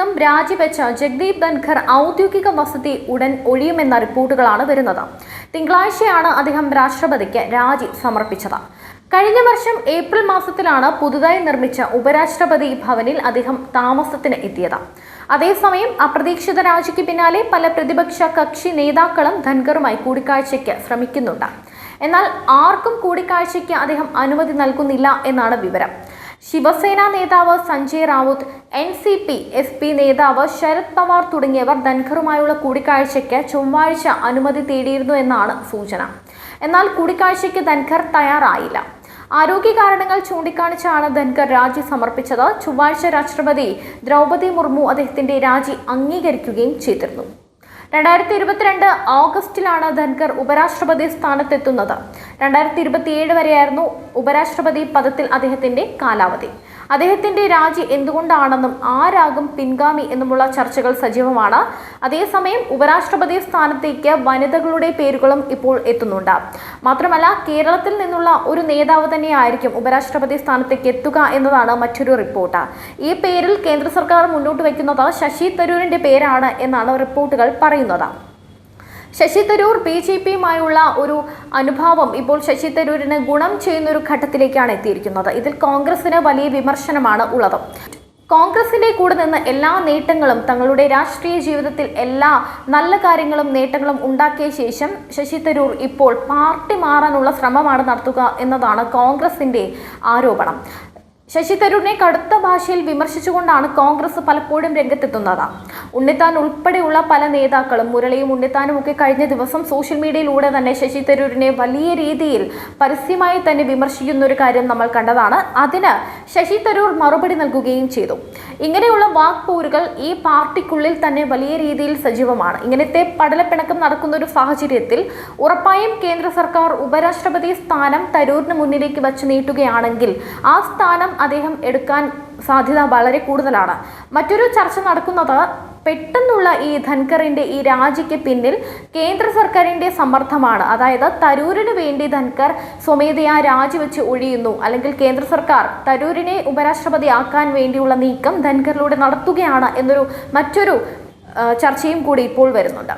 നിന്നും രാജിവെച്ച ജഗ്ദീപ് ധൻഖർ ഔദ്യോഗിക വസതി ഉടൻ ഒഴിയുമെന്ന റിപ്പോർട്ടുകളാണ് വരുന്നത്. തിങ്കളാഴ്ചയാണ് അദ്ദേഹം രാഷ്ട്രപതിക്ക് രാജി സമർപ്പിച്ചത്. കഴിഞ്ഞ വർഷം ഏപ്രിൽ മാസത്തിലാണ് പുതുതായി നിർമ്മിച്ച ഉപരാഷ്ട്രപതി ഭവനിൽ അദ്ദേഹം താമസത്തിന് എത്തിയത്. അതേസമയം അപ്രതീക്ഷിത രാജിക്ക് പിന്നാലെ പല പ്രതിപക്ഷ കക്ഷി നേതാക്കളും ധൻഖറുമായി കൂടിക്കാഴ്ചയ്ക്ക് ശ്രമിക്കുന്നുണ്ട്. എന്നാൽ ആർക്കും കൂടിക്കാഴ്ചയ്ക്ക് അദ്ദേഹം അനുമതി നൽകുന്നില്ല എന്നാണ് വിവരം. ശിവസേന നേതാവ് Sanjay Raut N C P S P നേതാവ് ശരത് പവാർ തുടങ്ങിയവർ ധൻഖറുമായുള്ള കൂടിക്കാഴ്ചയ്ക്ക് ചൊവ്വാഴ്ച അനുമതി തേടിയിരുന്നു എന്നാണ് സൂചന. എന്നാൽ കൂടിക്കാഴ്ചയ്ക്ക് ധൻഖർ തയ്യാറായില്ല. ആരോഗ്യ കാരണങ്ങൾ ചൂണ്ടിക്കാണിച്ചാണ് ധൻഖർ രാജി സമർപ്പിച്ചത്. ചൊവ്വാഴ്ച രാഷ്ട്രപതി ദ്രൗപദി മുർമു അദ്ദേഹത്തിന്റെ രാജി അംഗീകരിക്കുകയും ചെയ്തിരുന്നു. രണ്ടായിരത്തി ഇരുപത്തിരണ്ട് ഓഗസ്റ്റിലാണ് ധൻകർ ഉപരാഷ്ട്രപതി സ്ഥാനത്തെത്തുന്നത്. രണ്ടായിരത്തി ഇരുപത്തിയേഴ് വരെയായിരുന്നു ഉപരാഷ്ട്രപതി പദത്തിൽ അദ്ദേഹത്തിന്റെ കാലാവധി. അദ്ദേഹത്തിന്റെ രാജി എന്തുകൊണ്ടാണെന്നും ആരാകും പിൻഗാമി എന്നുമുള്ള ചർച്ചകൾ സജീവമാണ്. അതേസമയം ഉപരാഷ്ട്രപതി സ്ഥാനത്തേക്ക് വനിതകളുടെ പേരുകളും ഇപ്പോൾ എത്തുന്നുണ്ട്. മാത്രമല്ല കേരളത്തിൽ നിന്നുള്ള ഒരു നേതാവ് തന്നെയായിരിക്കും ഉപരാഷ്ട്രപതി സ്ഥാനത്തേക്ക് എത്തുക എന്നതാണ് മറ്റൊരു റിപ്പോർട്ട്. ഈ പേരിൽ കേന്ദ്ര സർക്കാർ മുന്നോട്ട് വയ്ക്കുന്നത് ശശി തരൂരിന്റെ പേരാണ് എന്നാണ് റിപ്പോർട്ടുകൾ പറയുന്നത്. ശശി തരൂർ ബി ജെ പിയുമായുള്ള ഒരു അനുഭാവം ഇപ്പോൾ ശശി തരൂരിന് ഗുണം ചെയ്യുന്ന ഒരു ഘട്ടത്തിലേക്കാണ് എത്തിയിരിക്കുന്നത്. ഇതിൽ കോൺഗ്രസിന് വലിയ വിമർശനമാണ് ഉള്ളത്. കോൺഗ്രസിന്റെ കൂടെ നിന്ന് എല്ലാ നേട്ടങ്ങളും തങ്ങളുടെ രാഷ്ട്രീയ ജീവിതത്തിൽ എല്ലാ നല്ല കാര്യങ്ങളും നേട്ടങ്ങളും ഉണ്ടാക്കിയ ശേഷം ശശി തരൂർ ഇപ്പോൾ പാർട്ടി മാറാനുള്ള ശ്രമമാണ് നടത്തുക എന്നതാണ് കോൺഗ്രസിന്റെ ആരോപണം. ശശി തരൂരിനെ കടുത്ത ഭാഷയിൽ വിമർശിച്ചുകൊണ്ടാണ് കോൺഗ്രസ് പലപ്പോഴും രംഗത്തെത്തുന്നത്. ഉണ്ണിത്താൻ ഉൾപ്പെടെയുള്ള പല നേതാക്കളും മുരളിയും ഉണ്ണിത്താനും ഒക്കെ കഴിഞ്ഞ ദിവസം സോഷ്യൽ മീഡിയയിലൂടെ തന്നെ ശശി തരൂരിനെ വലിയ രീതിയിൽ പരസ്യമായി തന്നെ വിമർശിക്കുന്ന ഒരു കാര്യം നമ്മൾ കണ്ടതാണ്. അതിന് ശശി തരൂർ മറുപടി നൽകുകയും ചെയ്തു. ഇങ്ങനെയുള്ള വാക്പോരുകൾ ഈ പാർട്ടിക്കുള്ളിൽ തന്നെ വലിയ രീതിയിൽ സജീവമാണ്. ഇങ്ങനത്തെ പടലപ്പിണക്കം നടക്കുന്ന ഒരു സാഹചര്യത്തിൽ ഉറപ്പായും കേന്ദ്ര സർക്കാർ ഉപരാഷ്ട്രപതി സ്ഥാനം തരൂരിന് മുന്നിലേക്ക് വച്ച് നീട്ടുകയാണെങ്കിൽ ആ സ്ഥാനം അദ്ദേഹം എടുക്കാൻ സാധ്യത വളരെ കൂടുതലാണ്. മറ്റൊരു ചർച്ച നടക്കുന്നത് പെട്ടെന്നുള്ള ഈ ധൻഖറിന്റെ ഈ രാജിക്ക് പിന്നിൽ കേന്ദ്ര സർക്കാരിന്റെ സമ്മർദ്ദമാണ്. അതായത് തരൂരിന് വേണ്ടി ധൻഖർ സ്വമേധയാ രാജിവെച്ച് ഒഴിയുന്നു. അല്ലെങ്കിൽ കേന്ദ്ര സർക്കാർ തരൂരിനെ ഉപരാഷ്ട്രപതി ആക്കാൻ വേണ്ടിയുള്ള നീക്കം ധൻഖറിലൂടെ നടത്തുകയാണ് എന്നൊരു മറ്റൊരു ചർച്ചയും കൂടി ഇപ്പോൾ വരുന്നുണ്ട്.